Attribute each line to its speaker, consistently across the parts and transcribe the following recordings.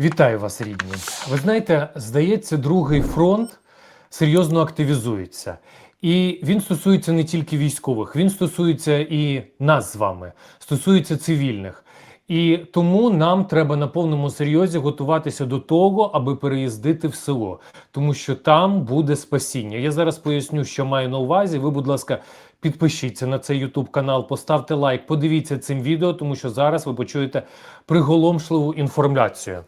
Speaker 1: Вітаю вас, рідні. Ви знаєте, здається, другий фронт серйозно активізується. І він стосується не тільки військових, він стосується і нас з вами, стосується цивільних. І тому нам треба на повному серйозі готуватися до того, аби переїздити в село, тому що там буде спасіння. Я зараз поясню, що маю на увазі. Ви, будь ласка, підпишіться на цей YouTube канал, поставте лайк, подивіться цим відео, тому що зараз ви почуєте приголомшливу інформацію.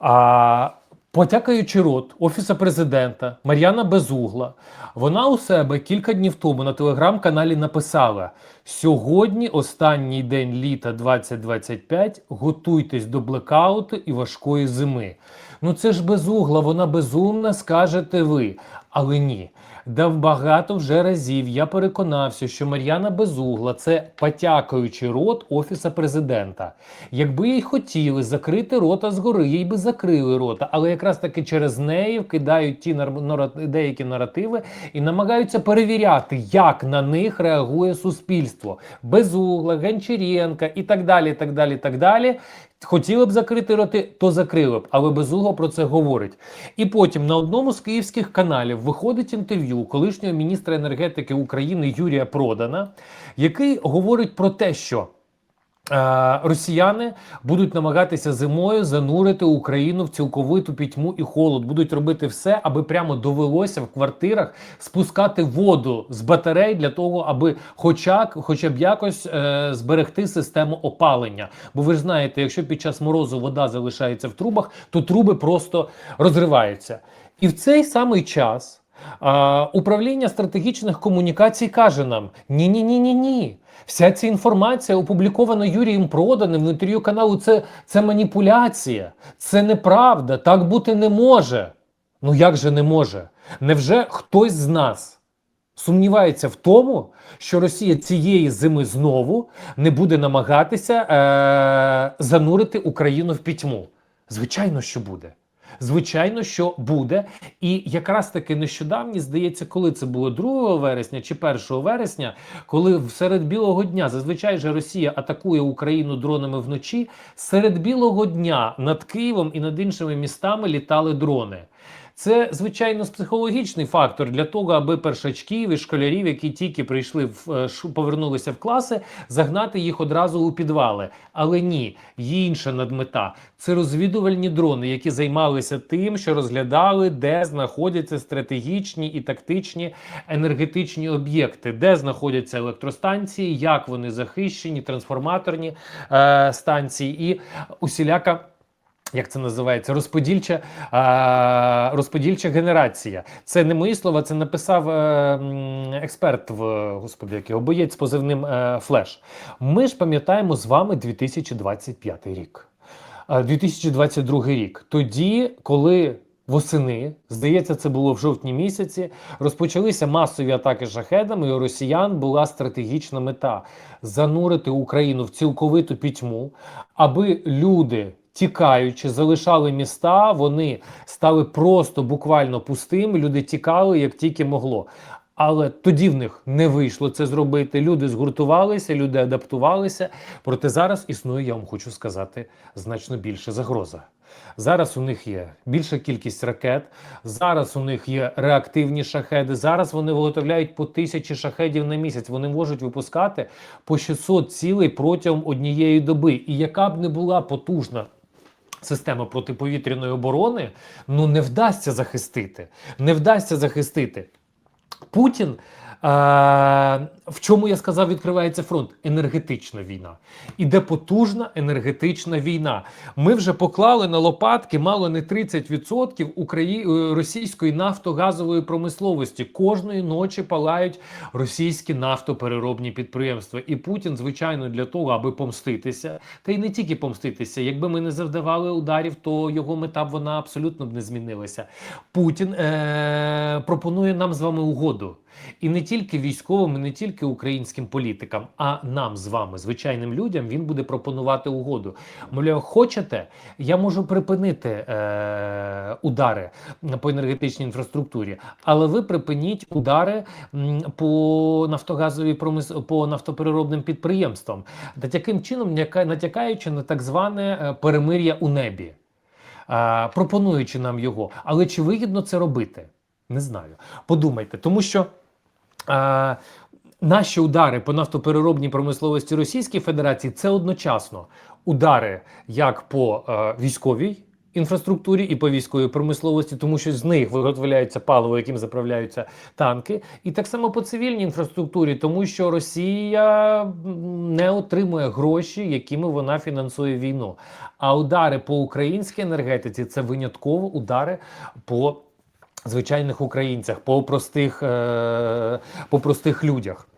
Speaker 1: А потякаючи рот офіса президента Мар'яна Безугла, вона у себе кілька днів тому на телеграм-каналі написала: сьогодні, останній день літа 2025, готуйтесь до блекауту і важкої зими. Ну це ж безугла, вона безумна, скажете ви. Але ні. Дав багато вже разів я переконався, що Мар'яна Безугла це потякаючий рот офіса президента. Якби їй хотіли закрити рота згори, їй би закрили рота, але якраз таки через неї вкидають ті деякі наративи і намагаються перевіряти, як на них реагує суспільство. Безугла, Гончаренка і так далі. так далі, і так далі. Хотіли б закрити роти, то закрили б, але Безугла про це говорить. І потім на одному з київських каналів виходить інтерв'ю колишнього міністра енергетики України Юрія Продана, який говорить про те, що. Е, Росіяни будуть намагатися зимою занурити Україну в цілковиту пітьму і холод. Будуть робити все, аби прямо довелося в квартирах спускати воду з батарей для того, аби хоча, хоча б якось е, зберегти систему опалення. Бо ви ж знаєте, якщо під час морозу вода залишається в трубах, то труби просто розриваються. І в цей самий час а, управління стратегічних комунікацій каже нам: ні, ні, ні, ні, ні. Вся ця інформація опублікована Юрієм Проданим в інтерв'ю каналу. Це, це маніпуляція, це неправда, так бути не може. Ну як же не може? Невже хтось з нас сумнівається в тому, що Росія цієї зими знову не буде намагатися е- занурити Україну в пітьму? Звичайно, що буде. Звичайно, що буде. І якраз таки нещодавні, здається, коли це було 2 вересня чи 1 вересня, коли серед білого дня зазвичай же Росія атакує Україну дронами вночі, серед білого дня над Києвом і над іншими містами літали дрони. Це звичайно психологічний фактор для того, аби першачків і школярів, які тільки прийшли в е, повернулися в класи, загнати їх одразу у підвали. Але ні, є інша надмета. Це розвідувальні дрони, які займалися тим, що розглядали, де знаходяться стратегічні і тактичні енергетичні об'єкти, де знаходяться електростанції, як вони захищені, трансформаторні е, станції і усіляка. Як це називається? Розподільча, а, розподільча генерація. Це не мої слова, це написав е, експерт в господи, який його, боєць з позивним е, Флеш. Ми ж пам'ятаємо з вами 2025 рік. Е, 2022 рік. Тоді, коли восени, здається, це було в жовтні місяці, розпочалися масові атаки шахедами, і у росіян була стратегічна мета занурити Україну в цілковиту пітьму, аби люди. Тікаючи, залишали міста, вони стали просто буквально пустими. Люди тікали як тільки могло. Але тоді в них не вийшло це зробити. Люди згуртувалися, люди адаптувалися. Проте зараз існує, я вам хочу сказати, значно більше загроза. Зараз у них є більша кількість ракет, зараз у них є реактивні шахеди. Зараз вони виготовляють по тисячі шахедів на місяць. Вони можуть випускати по 600 цілей протягом однієї доби. І яка б не була потужна система протиповітряної оборони, ну не вдасться захистити. Не вдасться захистити. Путін. Е, в чому я сказав, відкривається фронт? Енергетична війна. Іде потужна енергетична війна. Ми вже поклали на лопатки мало не 30% Украї... е, російської нафтогазової промисловості. Кожної ночі палають російські нафтопереробні підприємства. І Путін, звичайно, для того, аби помститися, та й не тільки помститися. Якби ми не завдавали ударів, то його мета б вона абсолютно б не змінилася. Путін е- пропонує нам з вами угоду. І не тільки військовим, і не тільки українським політикам, а нам з вами, звичайним людям, він буде пропонувати угоду. Мовляв, хочете, я можу припинити е, удари по енергетичній інфраструктурі, але ви припиніть удари по нафтогазовій промис... по нафтопереробним підприємствам, та таким чином натякаючи на так зване е, перемир'я у небі. а, пропонуючи нам його. Але чи вигідно це робити? Не знаю. Подумайте, тому що. А, Наші удари по нафтопереробній промисловості Російської Федерації це одночасно удари як по е, військовій інфраструктурі і по військовій промисловості, тому що з них виготовляється паливо, яким заправляються танки, і так само по цивільній інфраструктурі, тому що Росія не отримує гроші, якими вона фінансує війну. А удари по українській енергетиці це винятково удари по звичайних українцях, по простих, е, по простих людях.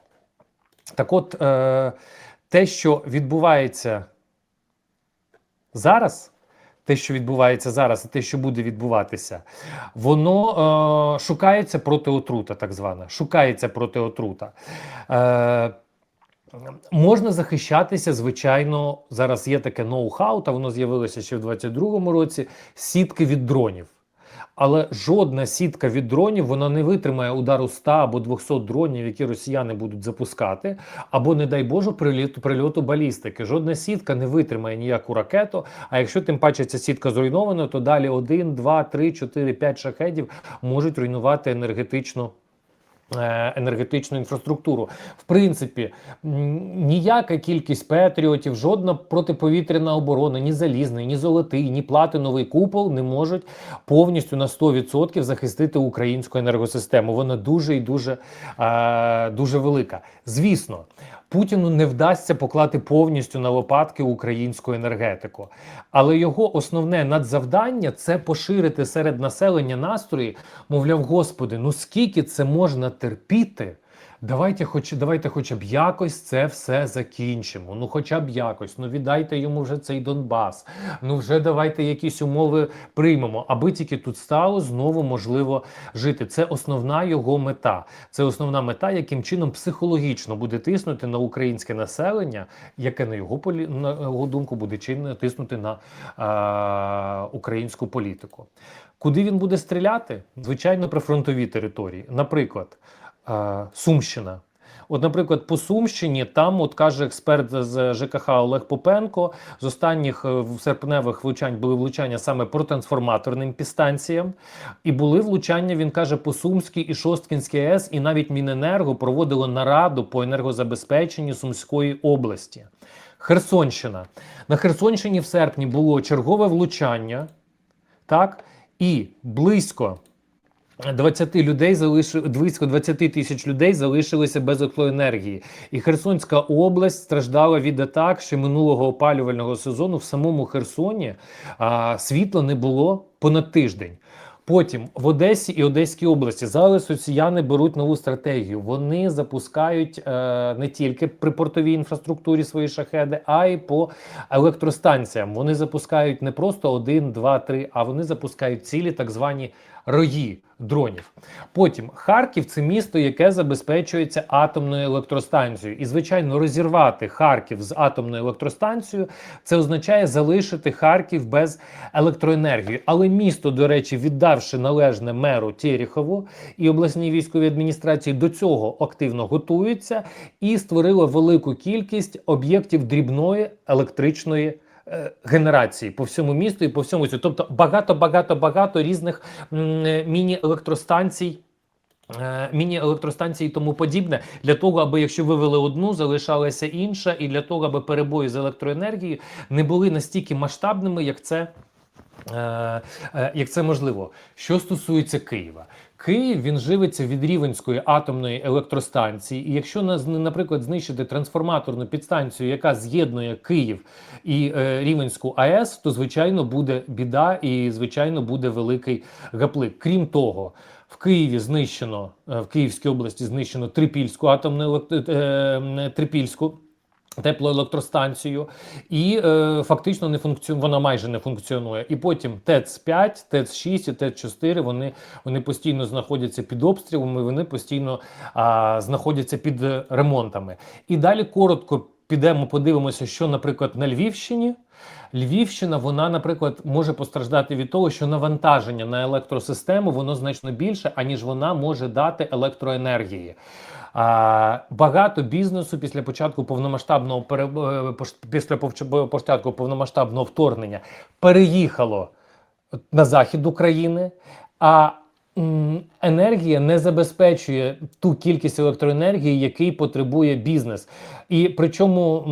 Speaker 1: Так от, е, те, що відбувається зараз, те, що відбувається зараз, і те, що буде відбуватися, воно е, шукається протиотрута, так звана. Шукається протиотрута. Е, Можна захищатися, звичайно, зараз є таке ноу-хау, та воно з'явилося ще в 22-му році. Сітки від дронів. Але жодна сітка від дронів вона не витримає удару 100 або 200 дронів, які росіяни будуть запускати, або, не дай Боже, прильоту, прильоту балістики. Жодна сітка не витримає ніяку ракету. А якщо тим паче ця сітка зруйнована, то далі 1, 2, 3, 4, 5 шахедів можуть руйнувати енергетичну. Е, Енергетичну інфраструктуру, в принципі, ніяка кількість патріотів, жодна протиповітряна оборона, ні залізний, ні золотий, ні платиновий купол не можуть повністю на 100% захистити українську енергосистему. Вона дуже і дуже, е, дуже велика. Звісно, Путіну не вдасться поклати повністю на лопатки українську енергетику, але його основне надзавдання це поширити серед населення настрої, мовляв, господи, ну скільки це можна терпіти? Давайте, хоч давайте, хоча б якось це все закінчимо. Ну, хоча б якось. Ну віддайте йому вже цей Донбас. Ну вже давайте якісь умови приймемо, аби тільки тут стало знову можливо жити. Це основна його мета. Це основна мета, яким чином психологічно буде тиснути на українське населення, яке на його полі на його думку буде чинно тиснути на е, українську політику. Куди він буде стріляти? Звичайно, при фронтовій території. Наприклад, Сумщина. От, наприклад, по Сумщині там, от каже експерт з ЖКХ Олег Попенко, з останніх е, серпневих влучань були влучання саме по трансформаторним підстанціям, і були влучання, він каже, по Сумській і Шосткінській АЕС, і навіть Міненерго проводило нараду по енергозабезпеченню Сумської області. Херсонщина. На Херсонщині в серпні було чергове влучання, так, і близько 20 людей залиши близько 20 тисяч людей залишилися без електроенергії. І Херсонська область страждала від атак ще минулого опалювального сезону. В самому Херсоні а, світла не було понад тиждень. Потім в Одесі і Одеській області зараз росіяни беруть нову стратегію. Вони запускають е, не тільки при портовій інфраструктурі свої шахеди, а й по електростанціям. Вони запускають не просто один, два, три, а вони запускають цілі так звані рої дронів. Потім Харків це місто, яке забезпечується атомною електростанцією. І, звичайно, розірвати Харків з атомною електростанцією це означає залишити Харків без електроенергії. Але місто, до речі, віддавши належне меру Терехову і обласній військовій адміністрації, до цього активно готується і створило велику кількість об'єктів дрібної електричної генерації по всьому місту і по всьому світу. Тобто багато, багато, багато різних е, міні-електростанцій. е, Міні-електростанції і тому подібне для того, аби якщо вивели одну, залишалася інша, і для того, аби перебої з електроенергією не були настільки масштабними, як це, е, е, як це можливо. Що стосується Києва, Київ він живиться від Рівенської атомної електростанції. І якщо на- наприклад, знищити трансформаторну підстанцію, яка з'єднує Київ і е, Рівенську АЕС, то звичайно буде біда і звичайно буде великий гаплик. Крім того. В Києві знищено е, в Київській області знищено Трипільську атомну е, е, Трипільську теплоелектростанцію, і е, фактично не функціонує, вона майже не функціонує. І потім ТЕЦ 5, ТЕЦ 6 і ТЕЦ 4 вони, вони постійно знаходяться під обстрілами, вони постійно а, знаходяться під ремонтами. І далі коротко підемо, подивимося, що, наприклад, на Львівщині. Львівщина, вона, наприклад, може постраждати від того, що навантаження на електросистему воно значно більше, аніж вона може дати електроенергії. А, багато бізнесу після початку повномасштабного е, після початку повномасштабного вторгнення переїхало на захід України, а енергія не забезпечує ту кількість електроенергії, який потребує бізнес. І причому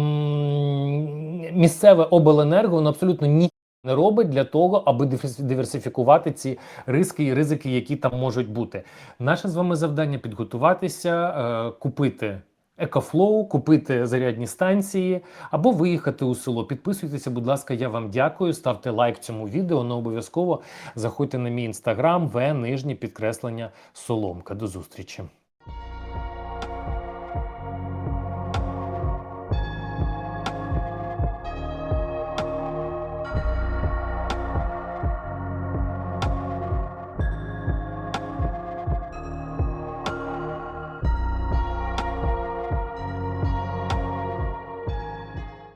Speaker 1: місцеве обленерго воно абсолютно ні не робить для того, аби диверсифікувати ці риски і ризики, які там можуть бути. Наше з вами завдання підготуватися, е, купити. Екофлоу, купити зарядні станції або виїхати у село. Підписуйтеся, будь ласка, я вам дякую. Ставте лайк цьому відео. Не обов'язково заходьте на мій інстаграм, в нижнє підкреслення Соломка. До зустрічі.